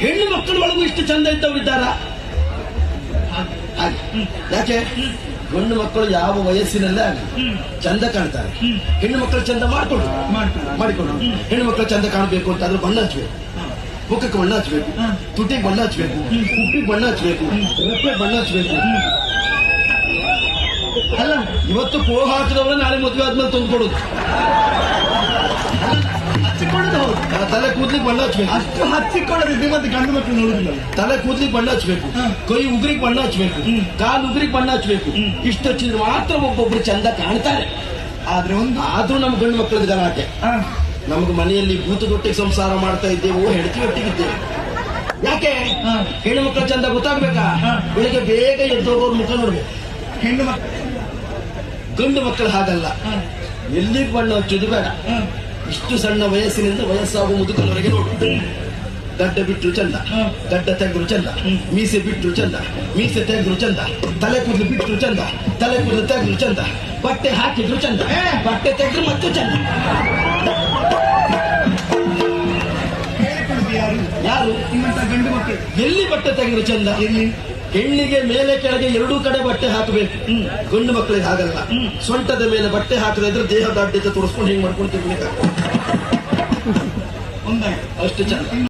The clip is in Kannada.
ಹೆಣ್ಣು ಮಕ್ಕಳ ಒಳಗೂ ಇಷ್ಟು ಚಂದ ಇದ್ದಾರಾ? ಯಾಕೆ? ಗಂಡು ಮಕ್ಕಳು ಯಾವ ವಯಸ್ಸಿನಲ್ಲೇ ಆಗಲಿ ಚಂದ ಕಾಣ್ತಾರೆ. ಹೆಣ್ಣು ಮಕ್ಕಳು ಚಂದ ಮಾಡ್ಕೊಂಡು. ಮಾಡಿಕೊಂಡು. ಹೆಣ್ಣು ಮಕ್ಕಳು ಚಂದ ಕಾಣಬೇಕು ಅಂತ ಆದ್ರೆ ಬಣ್ಣ ಹಚ್ಬೇಕು ಮುಖಕ್ಕೆ ಬಣ್ಣ ಹಚ್ಬೇಕು ತುಟಿಗೆ ಬಣ್ಣ ಹಚ್ಬೇಕು ಉಪ್ಪಿಗೆ ಬಣ್ಣ ಹಚ್ಬೇಕು ರೆಪ್ಪೆ ಬಣ್ಣ ಹಚ್ಬೇಕು ಅಲ್ಲ ಇವತ್ತು ಕೋಹ ಹಾಕಿದವರ ನಾಳೆ ಮದುವೆ ಆದ್ಮೇಲೆ ತಂದು ಕೊಡುದು. ಹಚ್ಚಿಕೊಳ್ಳೋದು ಹೌದು. ಆ ತಲೆ ಕೂದ್ಲಿಗೆ ಬಣ್ಣ ಹಚ್ಬೇಕು. ಅಷ್ಟು ಹಚ್ಚಿಕೊಳ್ಳದಿದ್ರೆ ಮತ್ತೆ ಗಂಡು ಮಕ್ಕಳು ನೋಡುದಿಲ್ಲ. ತಲೆ ಕೂದ್ಲಿಗೆ ಬಣ್ಣ ಹಚ್ಬೇಕು. ಕೈ ಉಗುರಿಗೆ ಬಣ್ಣ ಹಚ್ಬೇಕು. ಕಾಲು ಉಗುರಿಗೆ ಬಣ್ಣ ಹಚ್ಬೇಕು. ಇಷ್ಟು ಹಚ್ಚಿದ್ರೆ ಮಾತ್ರ ಒಬ್ಬೊಬ್ರು ಚಂದ ಕಾಣ್ತಾರೆ. ಆದ್ರೆ ಒಂದು ಆದ್ರೂ ನಮ್ಮ ಗಂಡು ಮಕ್ಕಳದ ಗಲಾಟೆ ನಮಗೆ ಮನೆಯಲ್ಲಿ ಭೂತದೊಟ್ಟಿಗೆ ಸಂಸಾರ ಮಾಡ್ತಾ ಇದ್ದೇವೆ ಹೆಂಡತಿ ಒಟ್ಟಿಗಿದ್ದೇವೆ. ಯಾಕೆ. ಹೆಣ್ಣು ಮಕ್ಕಳ ಚಂದ ಗೊತ್ತಾಗ್ಬೇಕಾ. ಬೆಳಿಗ್ಗೆ ಬೇಗ ಎದ್ದೋಗೋರ್ ಮುಖ ನೋಡ್ಬೇಕು. ಹೆಣ್ಣು ಮಕ್ಕಳು ಗಂಡು ಮಕ್ಕಳು ಹಾಗಲ್ಲ. ಆ, ಎಲ್ಲಿಗೆ ಬಣ್ಣ ಹಚ್ಚೋದು ಬೇಡ. ಇಷ್ಟು ಸಣ್ಣ ವಯಸ್ಸಿನಿಂದ ವಯಸ್ಸಾಗುವ ಮುದುಕನವರೆಗೆ ನೋಡು. ಗಡ್ಡ ಬಿಟ್ಟರು ಚಂದ. ಗಡ್ಡ ತೆಗೆದ್ರು ಚಂದ. ಮೀಸೆ ಬಿಟ್ಟರು ಚಂದ. ಮೀಸೆ ತೆಗೆದ್ರು ಚಂದ. ತಲೆ ಕೂದಲು ಬಿಟ್ಟರು ಚಂದ. ತಲೆ ಕೂದಲು ತೆಗೆದ್ರು ಚಂದ. ಬಟ್ಟೆ ಹಾಕಿದ್ರು ಚಂದ. ಬಟ್ಟೆ ತೆಗೆದ್ರು ಮತ್ತು ಚಂದ. ಯಾರು? ಗಂಡು ಮಕ್ಕಳು. ಎಲ್ಲಿ ಬಟ್ಟೆ ತೆಗೆದ್ರು ಚಂದ? ಎಲ್ಲಿ? ಹೆಣ್ಣಿಗೆ ಮೇಲೆ ಕೆಳಗೆ ಎರಡೂ ಕಡೆ ಬಟ್ಟೆ ಹಾಕಬೇಕು. ಗಂಡು ಮಕ್ಕಳಿಗೆ ಹಾಗಲ್ಲ. ಸೊಂಟದ ಮೇಲೆ ಬಟ್ಟೆ ಹಾಕದೇ ಇದ್ರೆ ದೇಹ ದಾಢ್ಯತೆ ತೋರಿಸ್ಕೊಂಡು ಹೆಂಗ್ ಮಾಡ್ಕೊಂಡು ತಿರ್ಬೇಕಾಗ್ತದೆ ಅಷ್ಟು ಚಂದ.